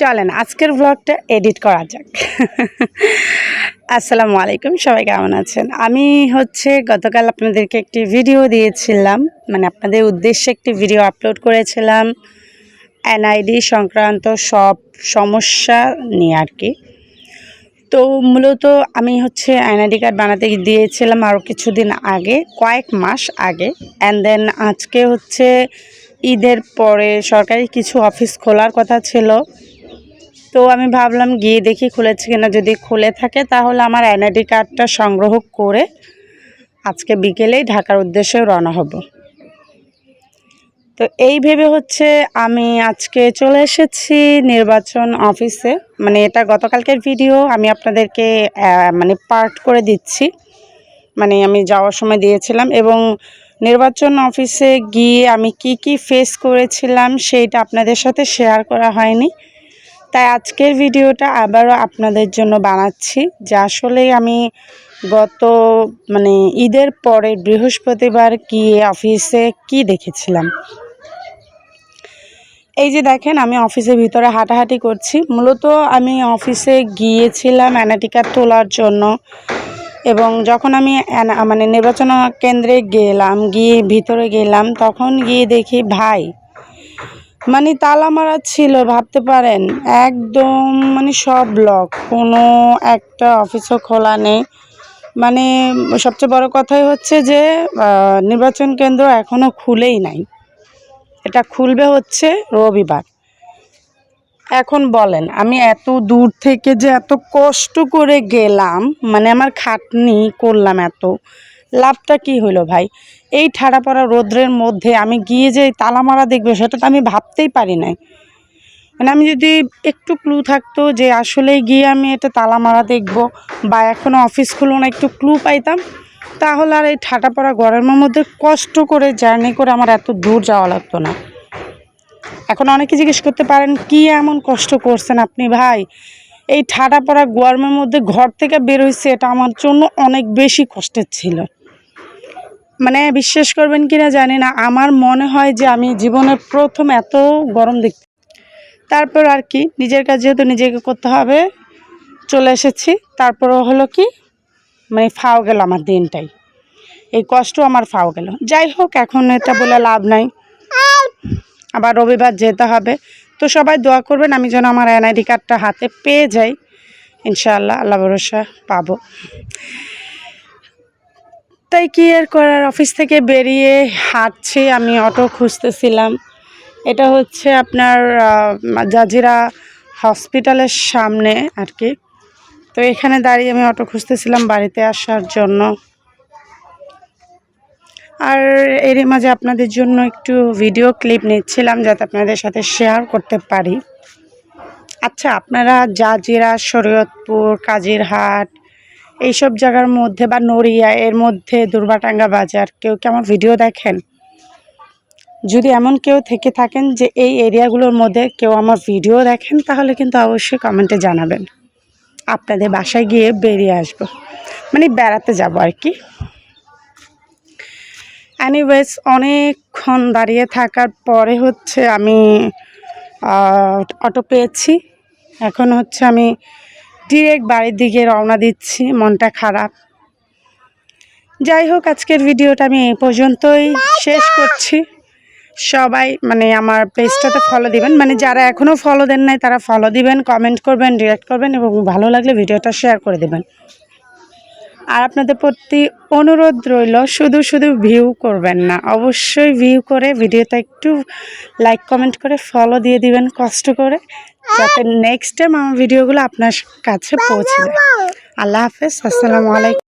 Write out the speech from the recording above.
চলেন, আজকের ব্লগটা এডিট করা যাক। আসসালামু আলাইকুম, সবাই কেমন আছেন? আমি হচ্ছে গতকাল আপনাদেরকে একটি ভিডিও দিয়েছিলাম মানে আপনাদের উদ্দেশ্যে একটি ভিডিও আপলোড করেছিলাম, এনআইডি সংক্রান্ত সব সমস্যা নিয়ে আর কি। তো মূলত আমি হচ্ছে এনআইডি কার্ড বানাতে দিয়েছিলাম আরও কিছুদিন আগে, কয়েক মাস আগে। অ্যান্ড দেন আজকে হচ্ছে ঈদের পরে সরকারি কিছু অফিস খোলার কথা ছিল। তো আমি ভাবলাম গিয়ে দেখি খুলেছে কিনা। যদি খুলে থাকে তাহলে আমার এনআইডি কার্ডটা সংগ্রহ করে আজকে বিকেলেই ঢাকার উদ্দেশ্যে রওনা হব। তো এই ভেবে হচ্ছে আমি আজকে চলে এসেছি নির্বাচন অফিসে। মানে এটা গতকালকের ভিডিও, আমি আপনাদেরকে মানে পার্ট করে দিচ্ছি। মানে আমি যাওয়ার সময় দিয়েছিলাম এবং নির্বাচন অফিসে গিয়ে আমি কি কি ফেস করেছিলাম সেইটা আপনাদের সাথে শেয়ার করা হয়নি। তাই আজকের ভিডিওটা আবারও আপনাদের জন্য বানাচ্ছি, যে আসলে আমি গত মানে ঈদের পরে বৃহস্পতিবার গিয়ে অফিসে কি দেখেছিলাম। এই যে দেখেন, আমি অফিসের ভিতরে হাঁটাহাঁটি করছি। মূলত আমি অফিসে গিয়েছিলাম অ্যানাটিকা তোলার জন্য এবং যখন আমি মানে নির্বাচন কেন্দ্রে গেলাম, গিয়ে ভিতরে গেলাম, তখন গিয়ে দেখি ভাই মানে তালা মারা ছিল, ভাবতে পারেন। একদম মানে সব ব্লক কোনো একটা অফিসও খোলা নেই। মানে সবচেয়ে বড় কথাই হচ্ছে যে নির্বাচন কেন্দ্র এখনও খুলেই নাই। এটা খুলবে হচ্ছে রবিবার। এখন বলেন, আমি এত দূর থেকে যে এত কষ্ট করে গেলাম মানে আমার খাটনি করলাম এত। লাভটা কি হলো ভাই? এই ঠাড়া পড়া রোদ্রের মধ্যে আমি গিয়ে যে তালা মারা দেখব, সেটা তো আমি ভাবতেই পারি নাই। মানে আমি যদি একটু ক্লু থাকতো যে আসলেই গিয়ে আমি এটা তালা মারা দেখব, বা এখনও অফিস খুলো না, একটু ক্লু পাইতাম, তাহলে আর এই ঠাটা পড়া গরমের মধ্যে কষ্ট করে জার্নি করে আমার এত দূর যাওয়া লাগতো না। এখন অনেকে জিজ্ঞেস করতে পারেন, কি এমন কষ্ট করছেন আপনি ভাই? এই ঠাডা পড়া গরমের মধ্যে ঘর থেকে বের হয়েছে এটা আমার জন্য অনেক বেশি কষ্টের ছিল। মানে বিশ্বাস করবেন কি না জানি না। আমার মনে হয় যে আমি জীবনের প্রথম এত গরম দেখতে তারপর আর কি, নিজের কাজ যেহেতু নিজেকে করতে হবে, চলে এসেছি। তারপরও হলো কি মানে ফাও গেল আমার দিনটাই। এই কষ্ট আমার ফাও গেল। যাই হোক, এখন এটা বলে লাভ নাই। আবার রবিবার যেতে হবে। তো সবাই দোয়া করবেন, আমি যেন আমার এনআইডি কার্ডটা হাতে পেয়ে যাই। ইনশাআল্লাহ, আল্লাহ ভরসা পাবো। তাই কি আর করার? অফিস থেকে বেরিয়ে হাঁটছি, আমি অটো খুঁজতেছিলাম। এটা হচ্ছে আপনার জাজিরা হসপিটালের সামনে আর কি। তো এখানে দাঁড়িয়ে আমি অটো খুঁজতেছিলাম বাড়িতে আসার জন্য। আর এরই মাঝে আপনাদের জন্য একটু ভিডিও ক্লিপ নিচ্ছিলাম, যাতে আপনাদের সাথে শেয়ার করতে পারি। আচ্ছা আপনারা জাজিরা, শরীয়তপুর, কাজিরহাট এইসব জায়গার মধ্যে বা নড়িয়া এর মধ্যে দুর্বাটাঙ্গা বাজার, কেউ কি আমার ভিডিও দেখেন? যদি এমন কেউ থেকে থাকেন যে এই এরিয়াগুলোর মধ্যে কেউ আমার ভিডিও দেখেন, তাহলে কিন্তু অবশ্যই কমেন্টে জানাবেন। আপনাদের বাসায় গিয়ে বেরিয়ে আসব। মানে বেড়াতে যাব আর কি। অ্যানিওয়েজ অনেকক্ষণ দাঁড়িয়ে থাকার পরে হচ্ছে আমি অটো পেয়েছি। এখন হচ্ছে আমি ডিরেক্ট বাড়ির দিকে রওনা দিচ্ছি, মনটা খারাপ। যাই হোক, আজকের ভিডিওটা আমি এই পর্যন্তই শেষ করছি। সবাই মানে আমার পেজটাতে ফলো দিবেন। মানে যারা এখনও ফলো দেন নাই, তারা ফলো দিবেন কমেন্ট করবেন ডিরেক্ট করবেন এবং ভালো লাগলে ভিডিওটা শেয়ার করে দেবেন। আর আপনাদের প্রতি অনুরোধ রইল, শুধু শুধু ভিউ করবেন না। অবশ্যই ভিউ করে ভিডিওটা একটু লাইক কমেন্ট করে ফলো দিয়ে দিবেন, কষ্ট করে, যাতে নেক্সট টাইম আমার ভিডিওগুলো আপনার কাছে পৌঁছে আল্লাহ হাফেজ, আসসালামু আলাইকুম।